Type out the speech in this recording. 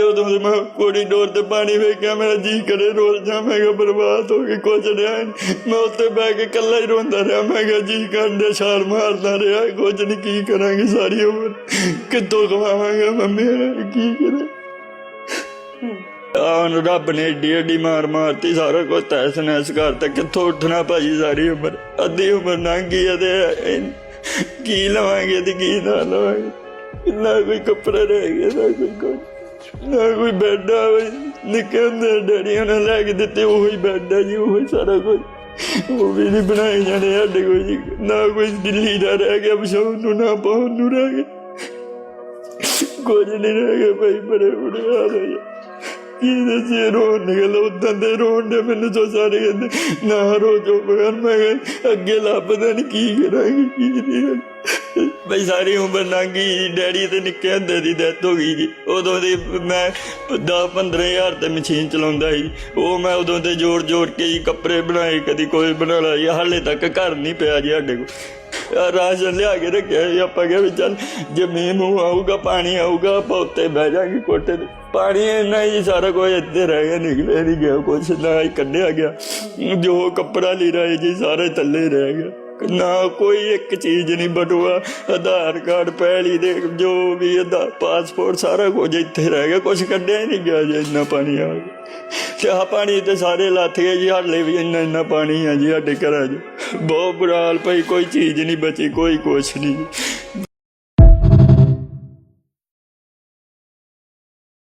ਉਦੋਂ ਮੈਂ ਕੋਰੀਡੋਰ ਤੇ ਪਾਣੀ ਵੇਖਿਆ, ਮੇਰਾ ਜੀ ਕਰੇ ਰੋਲ ਜਾ ਮੈਂ ਕਿਹਾ ਬਰਬਾਦ ਹੋ ਕੇ ਕੁਝ ਰਿਹਾ ਮੈਂ ਉੱਤੇ ਬਹਿ ਕੇ ਇਕੱਲਾ ਹੀ ਰੋਂਦਾ ਰਿਹਾ, ਮੈਂ ਕਿਹਾ ਜੀ ਕਰਦੇ ਛਾਲ ਮਾਰਦਾ ਰਿਹਾ ਕੁਝ ਨਹੀਂ, ਕੀ ਕਰਾਂਗੇ ਸਾਰੀ ਉਮਰ? ਕਿੱਥੋਂ ਕਮਾਵਾਂਗੇ ਮੰਮੀ ਕੀ ਕਰੇ ਆਨ ਰੱਬ ਨੇ ਏਡੀ ਮਾਰ ਮਾਰਤੀ, ਸਾਰਾ ਕੁਝ ਤੈਸ ਨੈਸ ਕਰਤਾ, ਕਿੱਥੋਂ ਉੱਠਣਾ ਭਾਜੀ ਸਾਰੀ ਉਮਰ? ਅੱਧੀ ਉਮਰ ਲੰਘ ਗਈ ਤੇ ਕੀ ਲਵਾਂਗੇ ਤੇ ਕੀ ਨਾ ਲਵਾਂਗੇ? ਨਾ ਕੋਈ ਕੱਪੜਾ ਰਹਿ ਗਿਆ ਨਾ ਕੋਈ ਕੁਛ। ਨਾ ਕੋਈ ਬੈੱਡ ਆ ਬਈ। ਨਿੱਕੇ ਹੁੰਦੇ ਡੈਡੀ ਨੇ ਲੈ ਕੇ ਦਿੱਤੇ ਉਹੀ ਬੈੱਡ ਆ ਜੀ ਉਹੀ ਸਾਰਾ ਕੁਝ। ਉਹ ਵੀ ਨਹੀਂ ਬਣਾਏ ਜਾਣੇ ਸਾਡੇ ਕੋਈ ਜੀ। ਨਾ ਕੋਈ ਦਿੱਲੀ ਦਾ ਰਹਿ ਗਿਆ ਬਸ਼ੌਰ ਨੂੰ ਨਾ ਪਾਉਣ ਨੂੰ ਰਹਿ ਗਿਆ। ਕੁਝ ਨਹੀਂ ਰਹਿ ਗਿਆ ਭਾਈ ਬੜੇ ਬੁੜੇ ਹਾਲ ਹੋਏ ਕੀ ਦੱਸੇ ਰੋਣ ਨਿਕਲ ਉਦਾਂ ਦੇ ਰੋਣ ਦੇ ਮੈਨੂੰ ਤੋਂ ਸਾਰੇ ਕਹਿੰਦੇ ਨਾ ਰੋ ਜੋ ਬਗਰ ਮੈਂ ਕਿਹਾ, ਅੱਗੇ ਲੱਭਦਾ ਨਹੀਂ ਕੀ ਕਰਾਂਗੇ ਕੀ ਨਹੀਂ ਬਈ ਸਾਰੀ ਉਮਰ ਲੰਘੀ ਡੈਡੀ ਤੇ ਨਿੱਕੇ ਹੁੰਦੇ ਦੀ ਡੈਥ ਹੋ ਗਈ ਜੀ। ਉਦੋਂ ਦੀ ਮੈਂ 10 15000 ਤੇ ਮਸ਼ੀਨ ਚਲਾਉਂਦਾ ਸੀ। ਉਹ ਮੈਂ ਉਦੋਂ ਤੇ ਜੋੜ ਜੋੜ ਕੇ ਜੀ ਕੱਪੜੇ ਬਣਾਏ, ਕਦੀ ਕੋਈ ਬਣਾ ਲਿਆ ਹਾਲੇ ਤੱਕ ਘਰ ਨਹੀਂ ਪਿਆ ਜੀ ਸਾਡੇ ਕੋਲ। ਰਾਸ਼ਨ ਲਿਆ ਕੇ ਰੱਖਿਆ ਸੀ ਆਪਾਂ ਕਿਹਾ ਵੀ ਚੱਲ ਜੇ ਮੀਂਹ ਮੂੰਹ ਆਊਗਾ, ਪਾਣੀ ਆਊਗਾ, ਆਪਾਂ ਉੱਤੇ ਬਹਿ ਜਾਾਂਗੇ ਕੋਟੇ ਤੇ। ਪਾਣੀ ਇੰਨਾ ਹੀ ਸਾਰਾ ਕੁਝ ਇੱਥੇ ਰਹਿ ਗਿਆ ਨਿਕਲੇ ਨਹੀਂ ਗਿਆ ਕੁਛ, ਨਾ ਹੀ ਕੱਢਿਆ ਗਿਆ। ਜੋ ਕੱਪੜਾ ਲੀਰਾ ਸੀ ਜੀ, ਸਾਰੇ ਥੱਲੇ ਰਹਿ ਗਿਆ। ਨਾ ਕੋਈ ਇੱਕ ਚੀਜ਼ ਨਹੀਂ ਬਟੂਆ। ਆਧਾਰ ਕਾਰਡ ਪਹਿਲੀ ਦੇ ਜੋ ਵੀ ਇਹਦਾ ਪਾਸਪੋਰਟ ਸਾਰਾ ਕੁਝ ਇੱਥੇ ਰਹਿ ਗਿਆ। ਕੁਝ ਕੱਢਿਆ ਹੀ ਨਹੀਂ ਗਿਆ ਜੀ ਇੰਨਾ ਪਾਣੀ ਆ ਗਿਆ। ਤੇ ਆਹ ਪਾਣੀ ਤੇ ਸਾਰੇ ਲੱਥ ਗਏ ਜੀ, ਹਾਲੇ ਵੀ ਇੰਨਾ ਇੰਨਾ ਪਾਣੀ ਆ ਜੀ ਸਾਡੇ ਘਰਾਂ 'ਚ। ਬਹੁਤ ਬੁਰਾ ਹਾਲ ਪਈ ਕੋਈ ਚੀਜ਼ ਨਹੀਂ ਬਚੀ, ਕੋਈ ਕੁਛ ਨਹੀਂ।